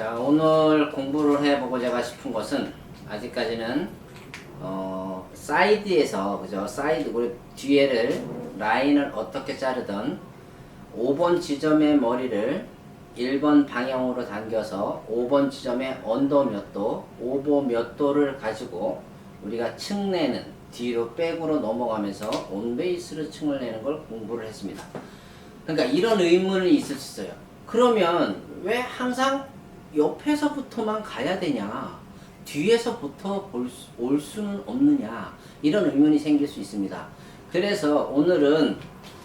자, 오늘 공부를 해보고 제가 싶은 것은 아직까지는 어, 사이드에서 그죠? 사이드 우리 뒤에를 라인을 어떻게 자르던 5번 지점의 머리를 1번 방향으로 당겨서 5번 지점의 언더 몇 도, 오버 몇 도를 가지고 우리가 층 내는 뒤로 백으로 넘어가면서 온베이스로 층을 내는 걸 공부를 했습니다. 그러니까 이런 의문이 있을 수 있어요. 그러면 왜 항상 옆에서부터만 가야 되냐? 뒤에서부터 볼 수- 올 수는 없느냐? 이런 의문이 생길 수 있습니다. 그래서 오늘은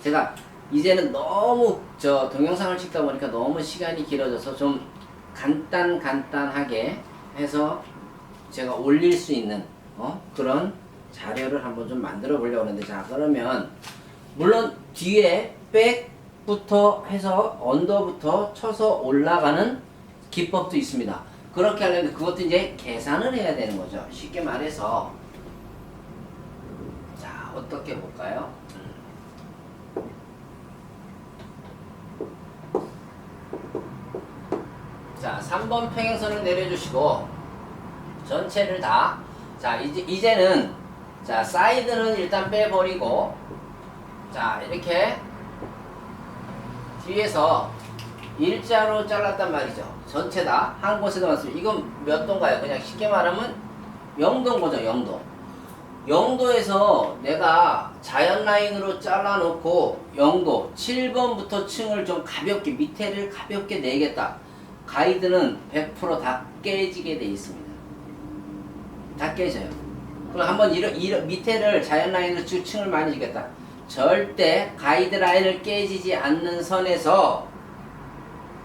제가 이제는 너무 저 동영상을 찍다 보니까 너무 시간이 길어져서 좀 간단 간단하게 해서 제가 올릴 수 있는 어? 그런 자료를 한번 좀 만들어 보려고 하는데 자 그러면 물론 뒤에 백부터 해서 언더부터 쳐서 올라가는 기법도 있습니다. 그렇게 하려면 그것도 이제 계산을 해야 되는 거죠. 쉽게 말해서 자 어떻게 볼까요? 자 3번 평행선을 내려주시고 전체를 다 자 이제 이제는 자 사이드는 일단 빼버리고 자 이렇게 뒤에서 일자로 잘랐단 말이죠. 전체 다 한 곳에다 맞습니다. 이건 몇 도인가요? 그냥 쉽게 말하면 0도인 거죠. 0도. 0도에서 내가 자연 라인으로 잘라놓고 0도 7번부터 층을 좀 가볍게 밑에를 가볍게 내겠다. 가이드는 100%다 깨지게 돼 있습니다. 다 깨져요. 그럼 한번 이런, 이런 밑에를 자연 라인으로 쭉 층을 많이 주겠다. 절대 가이드 라인을 깨지지 않는 선에서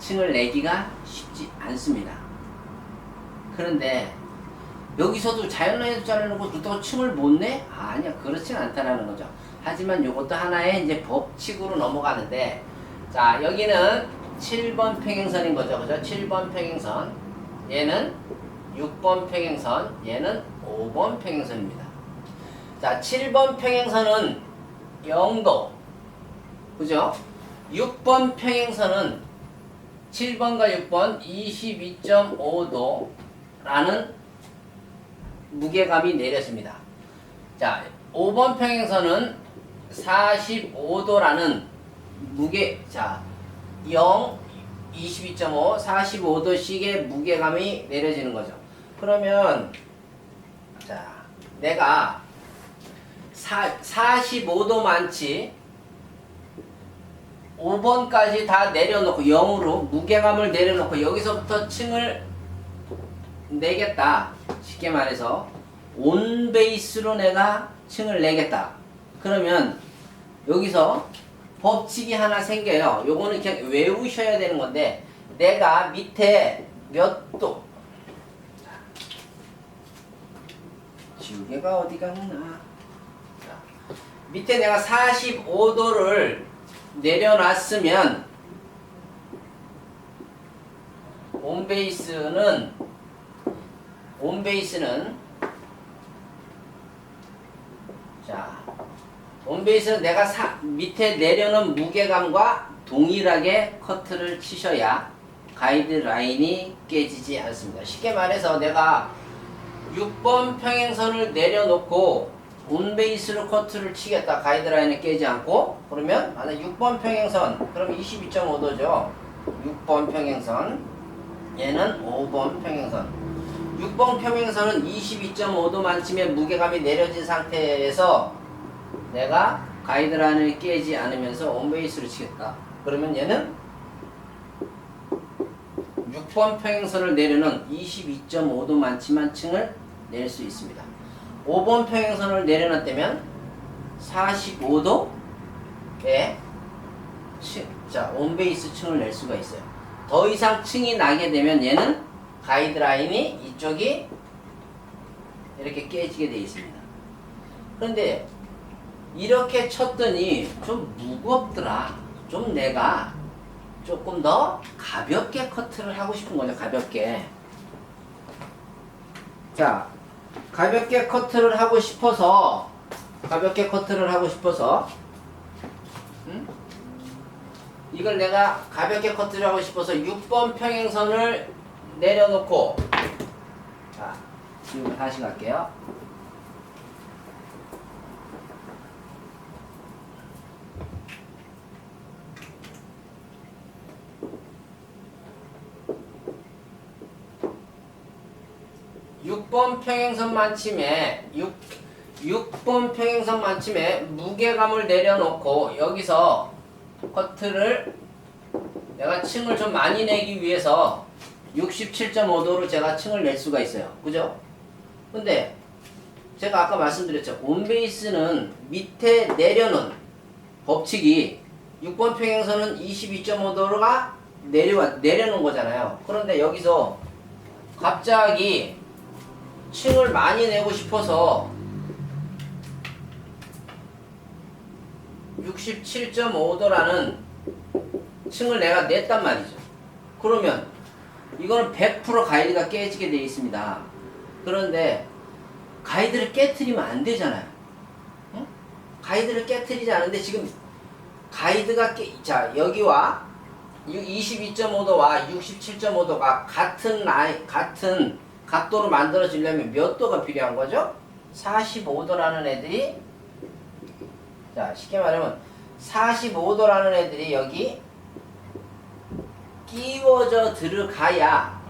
층을 내기가 쉽지 않습니다. 그런데 여기서도 자연 라인을 자르고 그렇다고 층을 못 내? 아, 아니야 그렇진 않다라는 거죠. 하지만 이것도 하나의 이제 법칙으로 넘어가는데 자 여기는 7번 평행선인 거죠. 그죠? 7번 평행선 얘는 6번 평행선 얘는 5번 평행선입니다. 자 7번 평행선은 0도 그죠? 6번 평행선은 7번과 6번 22.5도라는 무게감이 내렸습니다. 자, 5번 평행선은 45도라는 무게, 자, 0, 22.5, 45도씩의 무게감이 내려지는 거죠. 그러면, 자, 내가 사, 45도 많지, 5번까지 다 내려놓고 0으로 무게감을 내려놓고 여기서부터 층을 내겠다. 쉽게 말해서 온 베이스로 내가 층을 내겠다. 그러면 여기서 법칙이 하나 생겨요. 요거는 그냥 외우셔야 되는 건데 내가 밑에 몇 도? 지우개가 어디 갔나? 자, 밑에 내가 45도를 내려놨으면 온베이스는 온베이스는 자 온베이스는 내가 사, 밑에 내려놓은 무게감과 동일하게 커트를 치셔야 가이드 라인이 깨지지 않습니다. 쉽게 말해서 내가 6번 평행선을 내려놓고 온베이스로 커트를 치겠다. 가이드라인을 깨지 않고 그러면 만약 6번 평행선 그럼 22.5도죠. 6번 평행선 얘는 5번 평행선 6번 평행선은 22.5도만 치면 무게감이 내려진 상태에서 내가 가이드라인을 깨지 않으면서 온베이스로 치겠다. 그러면 얘는 6번 평행선을 내려는 22.5도 만 치만 층을 낼 수 있습니다. 5번 평행선을 내려놨다면 45도의 층, 자, 온베이스 층을 낼 수가 있어요. 더 이상 층이 나게 되면 얘는 가이드라인이 이쪽이 이렇게 깨지게 되어 있습니다. 그런데 이렇게 쳤더니 좀 무겁더라. 좀 내가 조금 더 가볍게 커트를 하고 싶은 거죠. 가볍게. 자, 가볍게 커트를 하고 싶어서 가볍게 커트를 하고 싶어서 음? 이걸 내가 가볍게 커트를 하고 싶어서 6번 평행선을 내려놓고 자 지금 다시 갈게요. 육번 평행선 만침에 6, 6번 평행선 만침에 무게감을 내려놓고 여기서 커트를 내가 층을 좀 많이 내기 위해서 67.5도로 제가 층을 낼 수가 있어요. 그죠? 근데 제가 아까 말씀드렸죠. 온베이스는 밑에 내려놓은 법칙이 6번 평행선은 22.5도가 내려와, 내려놓은 거잖아요. 그런데 여기서 갑자기 층을 많이 내고 싶어서 67.5도라는 층을 내가 냈단 말이죠. 그러면 이거는 100% 가이드가 깨지게 되어 있습니다. 그런데 가이드를 깨트리면 안 되잖아요. 응? 가이드를 깨트리지 않은데 지금 가이드가 깨, 자 여기와 22.5도와 67.5도가 같은 라인 같은 각도로 만들어지려면 몇 도가 필요한 거죠? 45도라는 애들이 자 쉽게 말하면 45도라는 애들이 여기 끼워져 들어가야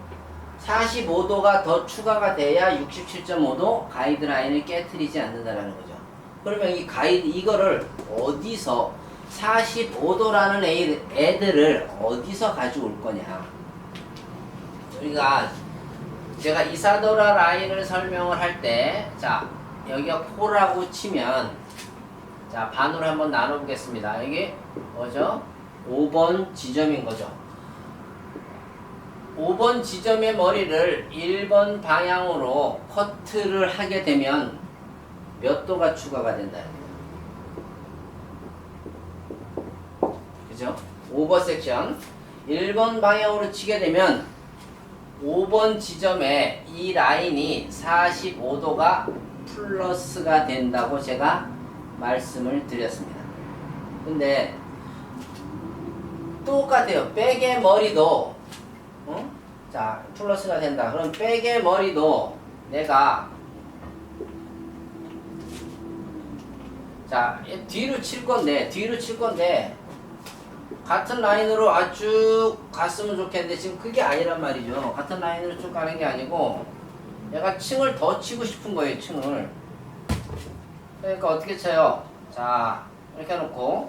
45도가 더 추가가 돼야 67.5도 가이드라인을 깨트리지 않는다라는 거죠. 그러면 이 가이드 이거를 어디서 45도라는 애, 애들을 어디서 가져올 거냐? 우리가 제가 이사도라 라인을 설명을 할 때, 자, 여기가 코라고 치면, 자, 반으로 한번 나눠보겠습니다. 여기 뭐죠? 5번 지점인 거죠. 5번 지점의 머리를 1번 방향으로 커트를 하게 되면 몇 도가 추가가 된다는 거예요. 그죠? 5번 섹션 1번 방향으로 치게 되면 5번 지점에 이 라인이 45도가 플러스가 된다고 제가 말씀을 드렸습니다. 근데 똑같아요. 백의 머리도 어? 자 플러스가 된다. 그럼 백의 머리도 내가 자 뒤로 칠 건데 뒤로 칠 건데 같은 라인으로 아쭉 갔으면 좋겠는데 지금 그게 아니란 말이죠. 같은 라인으로 쭉 가는 게 아니고 내가 층을 더 치고 싶은 거예요. 층을. 그러니까 어떻게 쳐요? 자 이렇게 해놓고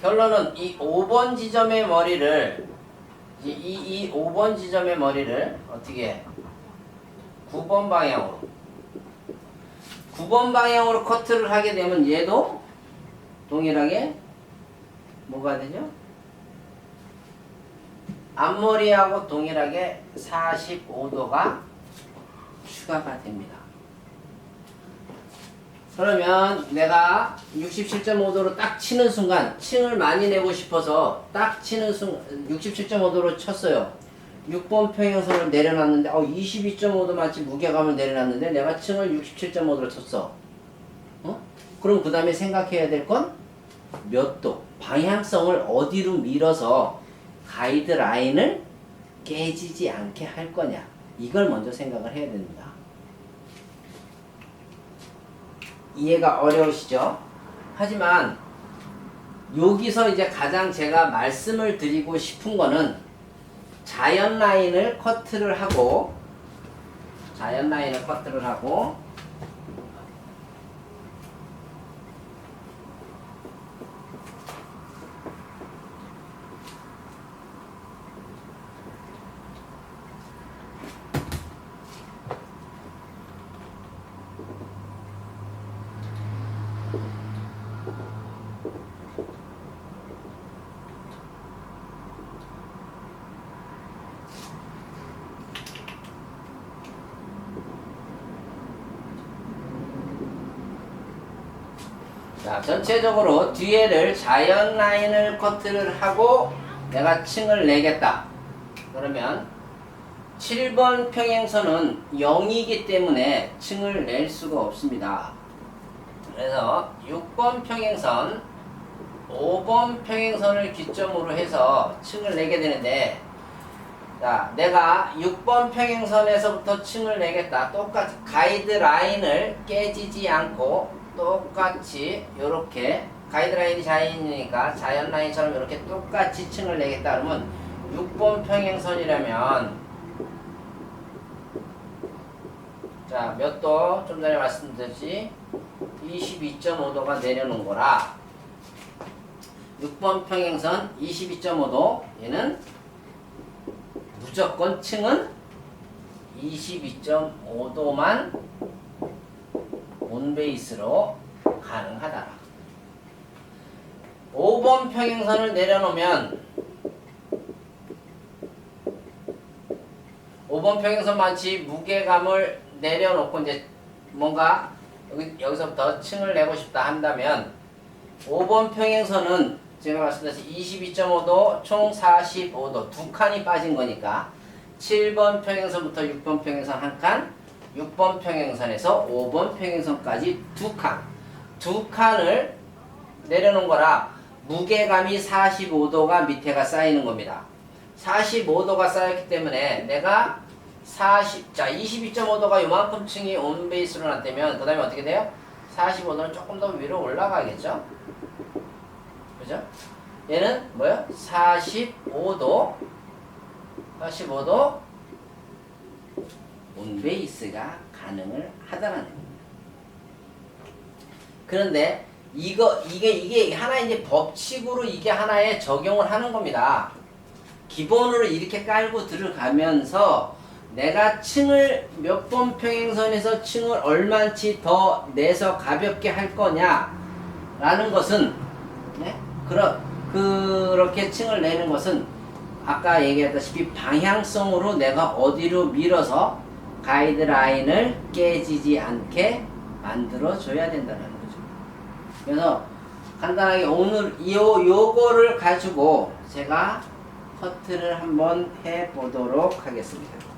결론은 이 5번 지점의 머리를 이, 이, 이 5번 지점의 머리를 어떻게 해? 9번 방향으로 9번 방향으로 커트를 하게 되면 얘도 동일하게 뭐가 되죠? 앞머리하고 동일하게 45도가 추가가 됩니다. 그러면 내가 67.5도로 딱 치는 순간 층을 많이 내고 싶어서 딱 치는 순간 67.5도로 쳤어요. 6번 평행선을 내려놨는데 어 22.5도 마치 무게감을 내려놨는데 내가 층을 67.5도로 쳤어. 어? 그럼 그 다음에 생각해야 될 건 몇 도? 방향성을 어디로 밀어서 가이드 라인을 깨지지 않게 할 거냐. 이걸 먼저 생각을 해야 됩니다. 이해가 어려우시죠? 하지만 여기서 이제 가장 제가 말씀을 드리고 싶은 거는 자연 라인을 커트를 하고 자연 라인을 커트를 하고 자, 전체적으로 뒤에를 자연 라인을 커트를 하고 내가 층을 내겠다. 그러면 7번 평행선은 0이기 때문에 층을 낼 수가 없습니다. 그래서 6번 평행선, 5번 평행선을 기점으로 해서 층을 내게 되는데 자, 내가 6번 평행선에서부터 층을 내겠다. 똑같이 가이드라인을 깨지지 않고 똑같이 이렇게 가이드라인이 자연이니까 자연 라인처럼 이렇게 똑같이 층을 내겠다. 그러면 6번 평행선이라면 자, 몇 도? 좀 전에 말씀드렸지? 22.5도가 내려놓은 거라 6번 평행선 22.5도 얘는 무조건 층은 22.5도만 온베이스로 가능하다. 5번 평행선을 내려놓으면 5번 평행선 마치 무게감을 내려놓고 이제 뭔가 여기, 여기서부터 층을 내고 싶다 한다면 5번 평행선은 제가 말씀드렸듯이 22.5도 총 45도 두 칸이 빠진 거니까 7번 평행선부터 6번 평행선 한 칸, 6번 평행선에서 5번 평행선까지 두 칸, 두 칸을 내려놓은 거라 무게감이 45도가 밑에가 쌓이는 겁니다. 45도가 쌓였기 때문에 내가 40, 자 22.5도가 요만큼 층이 온베이스로 났다면 그 다음에 어떻게 돼요? 45도는 조금 더 위로 올라가겠죠? 그죠? 얘는 뭐요? 45도 45도 온베이스가 가능을 하다라는 겁니다. 그런데 이거 이게 이게 하나의 이제 법칙으로 이게 하나의 적용을 하는 겁니다. 기본으로 이렇게 깔고 들어가면서 내가 층을 몇 번 평행선에서 층을 얼마치 더 내서 가볍게 할 거냐라는 것은 네? 그러, 그렇게 층을 내는 것은 아까 얘기했다시피 방향성으로 내가 어디로 밀어서 가이드라인을 깨지지 않게 만들어 줘야 된다는 거죠. 그래서 간단하게 오늘 요 요거를 가지고 제가 커트를 한번 해 보도록 하겠습니다.